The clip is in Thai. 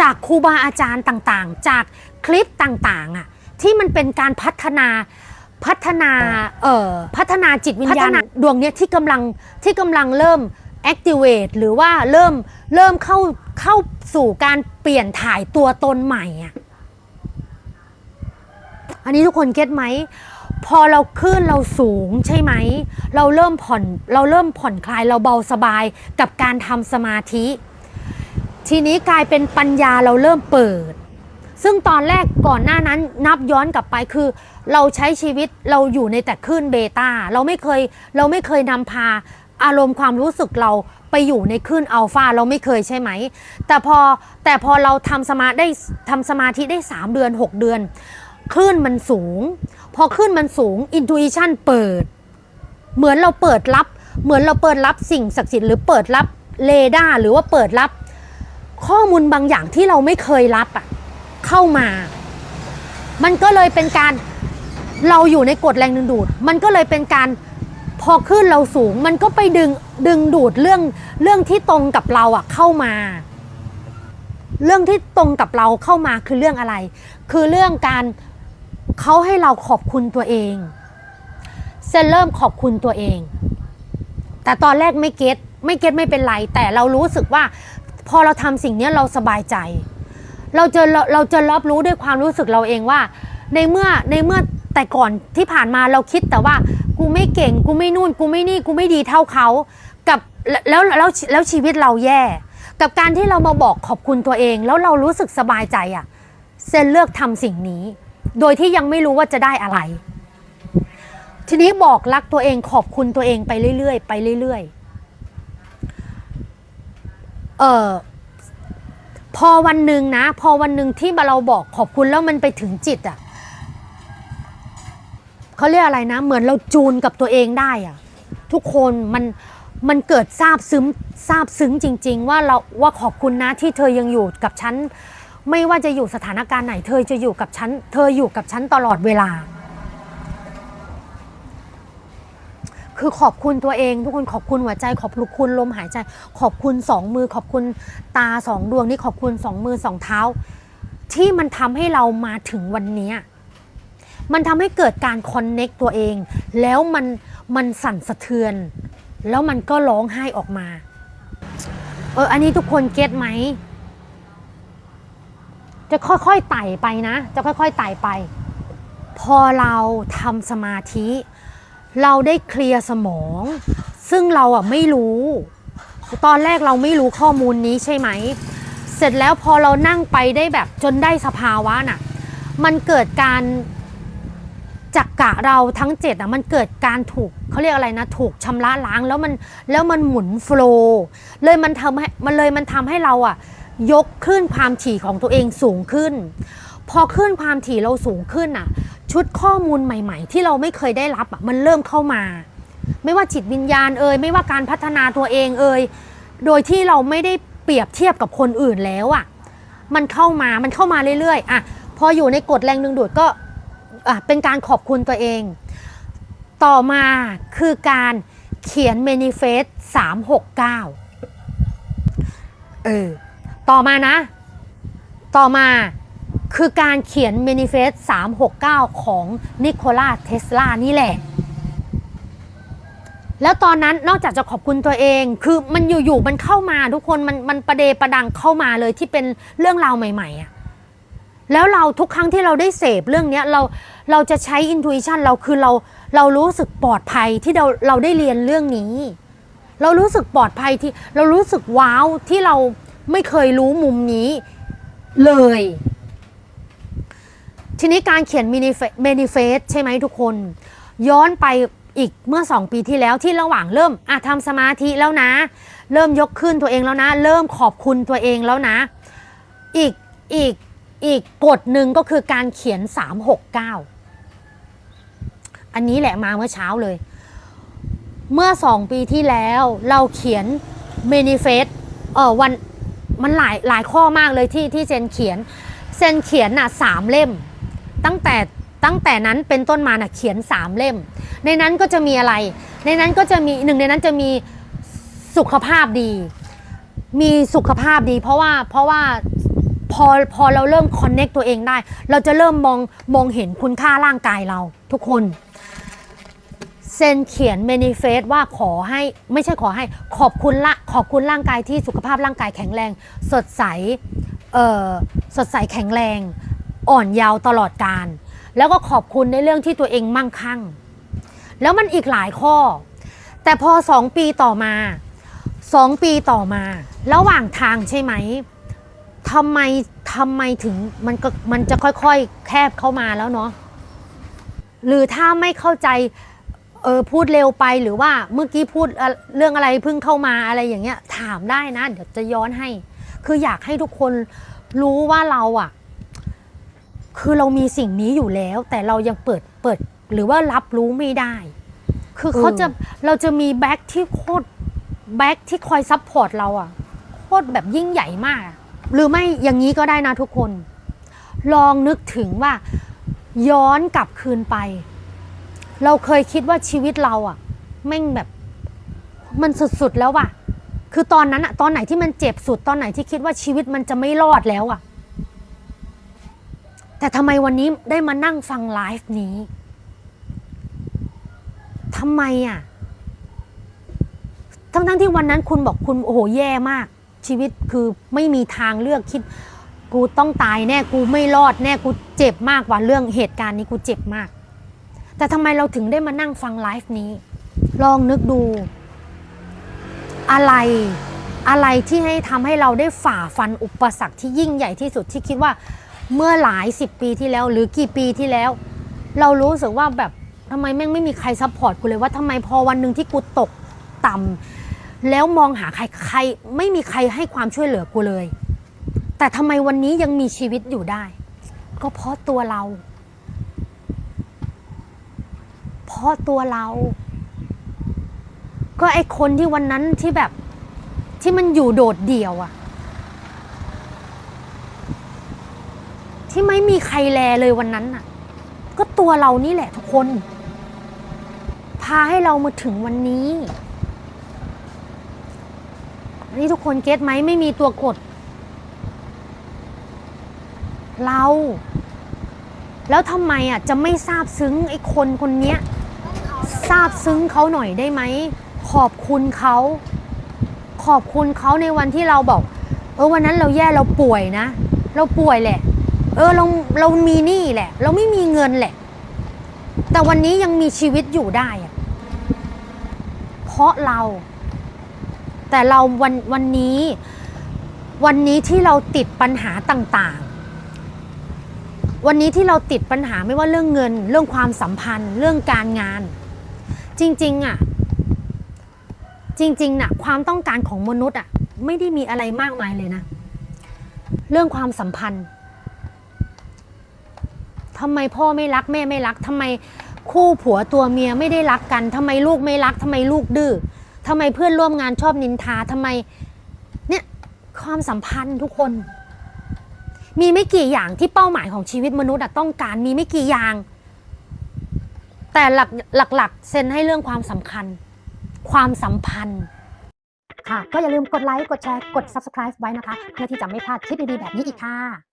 จากครูบาอาจารย์ต่างๆ จากคลิปต่างๆอะที่มันเป็นการพัฒนาพัฒนาเอ่อพัฒนาจิตวิญญาณดวงเนี้ยที่กำลังที่กำลังเริ่ม activate หรือว่าเริ่มเริ่มเข้าเข้าสู่การเปลี่ยนถ่ายตัวตนใหม่อะอันนี้ทุกคนเก็ตไหม พอเราขึ้นเราสูงใช่ไหม เราเริ่มผ่อนเราเริ่มผ่อนคลายเราเบาสบายกับการทำสมาธิ ทีนี้กลายเป็นปัญญาเราเริ่มเปิด ซึ่งตอนแรกก่อนหน้านั้นนับย้อนกลับไปคือ เราใช้ชีวิตเราอยู่ในแต่คลื่นเบต้าเราไม่เคยเราไม่เคยนำพาอารมณ์ความรู้สึกเราไปอยู่ในคลื่นอัลฟาเราไม่เคยใช่ไหม แต่พอแต่พอเราทำสมาได้ทำสมาธิได้ 3 เดือน 6 เดือนคลื่นมันสูง พอคลื่นมันสูงอินทู i ชันเปิด เหมือนเราเปิดรับ เหมือนเราเปิดรับสิ่งศักดิ์สิทธิ์หรือเปิดรับเรดาร์หรือว่าเปิดรับ ข้อมูลบางอย่างที่เราไม่เคยรับอะเข้ามา มันก็เลยเป็นการเราอยู่ในกฎแรงดึงดูด มันก็เลยเป็นการพอขึ้นเราสูง มันก็ไปดึงดึงดูดเรื่องเรื่องที่ตรงกับเราอะเข้ามา เรื่องที่ตรงกับเราเข้ามาคือเรื่องอะไร คือเรื่องการเขาให้เราขอบคุณตัวเองเซนเริ่มขอบคุณตัวเอง แต่ตอนแรกไม่เก็ตไม่เก็ตไม่เป็นไร แต่เรารู้สึกว่า พอเราทำสิ่งนี้เราสบายใจ เราจะเราจะรับรู้ด้วยความรู้สึกเราเองว่า ในเมื่อในเมื่อแต่ก่อนที่ผ่านมาเราคิดแต่ว่ากูไม่เก่งกูไม่นู่นกูไม่นี่กูไม่ดีเท่าเขากับแล้วแล้วแล้วแล้วชีวิตเราแย่ กับการที่เรามาบอกขอบคุณตัวเอง แล้วเรารู้สึกสบายใจอะเซนเลือกทำสิ่งนี้ โดยที่ยังไม่รู้ว่าจะได้อะไร ทีนี้บอกรักตัวเองขอบคุณตัวเองไปเรื่อยๆไปเรื่อยๆ เออพอวันหนึ่งนะ พอวันหนึ่งที่เราบอกขอบคุณแล้วมันไปถึงจิตอะ่ะเขาเรียกอะไรนะ เหมือนเราจูนกับตัวเองได้อะ่ะ ทุกคนมันมันเกิดซาบซึ้งซาบซึ้งจริง ๆ ว่าเราว่าขอบคุณนะที่เธอยังอยู่กับฉันไม่ว่าจะอยู่สถานการณ์ไหน เธอจะอยู่กับฉัน เธออยู่กับฉันตลอดเวลา คือขอบคุณตัวเอง ทุกคนขอบคุณหัวใจ ขอบคุณลมหายใจ ขอบคุณสองมือ ขอบคุณตาสองดวงนี่ขอบคุณสองมือสองเท้า ที่มันทำให้เรามาถึงวันนี้มันทำให้เกิดการคอนเน็กตัวเอง แล้วมันมันสั่นสะเทือน แล้วมันก็ร้องไห้ออกมา เออ อันนี้ทุกคนเก็ตไหม จะค่อยๆไต่ไปนะ จะค่อยๆไต่ไป พอเราทำสมาธิ เราได้เคลียร์สมอง ซึ่งเราอะไม่รู้ ตอนแรกเราไม่รู้ข้อมูลนี้ใช่ไหม เสร็จแล้วพอเรานั่งไปได้แบบจนได้สภาวะน่ะ มันเกิดการจักกะเราทั้งเจ็ดอะมันเกิดการถูกเขาเรียกอะไรนะ ถูกชำระล้างแล้วมันแล้วมันหมุนโฟล์เลยมันทำให้มันเลยมันทำให้เราอะยกขึ้นความถี่ของตัวเองสูงขึ้น พอขึ้นความถี่เราสูงขึ้นอะ ชุดข้อมูลใหม่ ๆ ที่เราไม่เคยได้รับอะมันเริ่มเข้ามา ไม่ว่าจิตวิญญาณเอ่ยไม่ว่าการพัฒนาตัวเองเอ่ยโดยที่เราไม่ได้เปรียบเทียบกับคนอื่นแล้วอะมันเข้ามามันเข้ามาเรื่อยๆอะพออยู่ในกฎแรงดึงดูดก็อะเป็นการขอบคุณตัวเอง ต่อมาคือการเขียน manifest 369เออต่อมานะ ต่อมา คือการเขียน manifest 369 ของนิโคลาเทสลานี่แหละ แล้วตอนนั้นนอกจากจะขอบคุณตัวเอง คือมันอยู่ๆมันเข้ามาทุกคนมันมันประเดประดังเข้ามาเลยที่เป็นเรื่องราวใหม่ ๆอะ่ะแล้วเราทุกครั้งที่เราได้เสพเรื่องเนี้ยเราเราจะใช้อินทู i ชันเราคือเราเรารู้สึกปลอดภัยที่เราเราได้เรียนเรื่องนี้ เรารู้สึกปลอดภัยที่เรารู้สึกว้าวที่เราไม่เคยรู้มุมนี้เลย ทีนี้การเขียนเมนิเฟสใช่ไหมทุกคน ย้อนไปอีกเมื่อ 2 ปีที่แล้วที่ระหว่างเริ่มอะทำสมาธิแล้วนะ เริ่มยกขึ้นตัวเองแล้วนะ เริ่มขอบคุณตัวเองแล้วนะ อีกอีกอีกกฎหนึ่งก็คือการเขียน 369 อันนี้แหละมาเมื่อเช้าเลย เมื่อ 2 ปีที่แล้วเราเขียนเมนิเฟสเออวันมันหลายหลายข้อมากเลยที่ที่เซนเขียนเซนเขียนน่ะสามเล่ม ตั้งแต่ตั้งแต่นั้นเป็นต้นมาน่ะเขียนสามเล่ม ในนั้นก็จะมีอะไร ในนั้นก็จะมีหนึ่งในนั้นจะมีสุขภาพดี มีสุขภาพดี เพราะว่าเพราะว่าพอพอเราเริ่มคอนเน็กตัวเองได้ เราจะเริ่มมองมองเห็นคุณค่าร่างกายเราทุกคนเซนเขียนเมนิเฟสว่าขอให้ไม่ใช่ขอให้ขอบคุณละขอบคุณร่างกายที่สุขภาพร่างกายแข็งแรง สดใสเออสดใสแข็งแรง อ่อนเยาว์ตลอดการ แล้วก็ขอบคุณในเรื่องที่ตัวเองมั่งคั่ง แล้วมันอีกหลายข้อ แต่พอสองปีต่อมาสองปีต่อมา ระหว่างทางใช่ไหมทำไมทำไมถึงมันก็มันจะค่อยๆ แคบเข้ามาแล้วเนาะหรือถ้าไม่เข้าใจเออพูดเร็วไปหรือว่าเมื่อกี้พูดเรื่องอะไรเพิ่งเข้ามาอะไรอย่างเงี้ย ถามได้นะ เดี๋ยวจะย้อนให้ คืออยากให้ทุกคนรู้ว่าเราอะ คือเรามีสิ่งนี้อยู่แล้ว แต่เรายังเปิดเปิด หรือว่ารับรู้ไม่ได้ คือเขาจะเราจะมีแบ็คที่โคตรแบ็คที่คอยซัพพอร์ตเราอะโคตรแบบยิ่งใหญ่มากอะหรือไม่อย่างนี้ก็ได้นะทุกคน ลองนึกถึงว่าย้อนกลับคืนไป เราเคยคิดว่าชีวิตเราอะแม่งแบบมันสุดๆแล้วว่ะ คือตอนนั้นอะตอนไหนที่มันเจ็บสุด ตอนไหนที่คิดว่าชีวิตมันจะไม่รอดแล้วอะ แต่ทำไมวันนี้ได้มานั่งฟังไลฟ์นี้ทำไมอะทั้งทั้งที่วันนั้นคุณบอกคุณโอ้โหแย่มาก ชีวิตคือไม่มีทางเลือกคิด กูต้องตายแน่กูไม่รอดแน่กูเจ็บมากกว่าเรื่องเหตุการณ์นี้กูเจ็บมาก แต่ทำไมเราถึงได้มานั่งฟังไลฟ์นี้ ลองนึกดู อะไรอะไรที่ให้ทำให้เราได้ฝ่าฟันอุปสรรคที่ยิ่งใหญ่ที่สุดที่คิดว่า เมื่อหลายสิบปีที่แล้วหรือกี่ปีที่แล้ว เรารู้สึกว่าแบบทำไมแม่งไม่มีใครซัพพอร์ตกูเลยว่าทำไมพอวันหนึ่งที่กูตกต่ำแล้วมองหาใครใคร ไม่มีใครให้ความช่วยเหลือกูเลย แต่ทำไมวันนี้ยังมีชีวิตอยู่ได้ ก็เพราะตัวเรา เพราะตัวเรา ก็ไอคนที่วันนั้นที่แบบที่มันอยู่โดดเดี่ยวอะ ที่ไม่มีใครแลเลยวันนั้นน่ะ ก็ตัวเรานี่แหละทุกคน พาให้เรามาถึงวันนี้นนี้ทุกคนเก็ตไหมไม่มีตัวกด เรา แล้วทำไมอะจะไม่ซาบซึ้งไอ้คนคนเนี้ยซาบซึ้งเขาหน่อยได้ไหม ขอบคุณเขาขอบคุณเขาในวันที่เราบอก เออวันนั้นเราแย่เราป่วยนะ เราป่วยแหละ เออเราเรามีหนี้แหละ เราไม่มีเงินแหละ แต่วันนี้ยังมีชีวิตอยู่ได้อะเพราะเรา แต่เราวันวันนี้ วันนี้ที่เราติดปัญหาต่างๆ วันนี้ที่เราติดปัญหาไม่ว่าเรื่องเงิน เรื่องความสัมพันธ์ เรื่องการงาน จริงๆอะจริงๆน่ะความต้องการของมนุษย์อะไม่ได้มีอะไรมากมายเลยนะ เรื่องความสัมพันธ์ ทำไมพ่อไม่รักแม่ไม่รักทำไมคู่ผัวตัวเมียไม่ได้รักกันทำไมลูกไม่รักทำไมลูกดื้อทำไมเพื่อนร่วมงานชอบนินทาทำไมเนี่ยความสัมพันธ์ทุกคน มีไม่กี่อย่างที่เป้าหมายของชีวิตมนุษย์ต้องการมีไม่กี่อย่าง แต่หลักหลักๆเซนให้เรื่องความสำคัญ ความสัมพันธ์ค่ะก็อย่าลืมกดไลค์ กดแชร์ กด subscribe ไว้นะคะ เพื่อที่จะไม่พลาดคลิปดีๆแบบนี้อีกค่ะ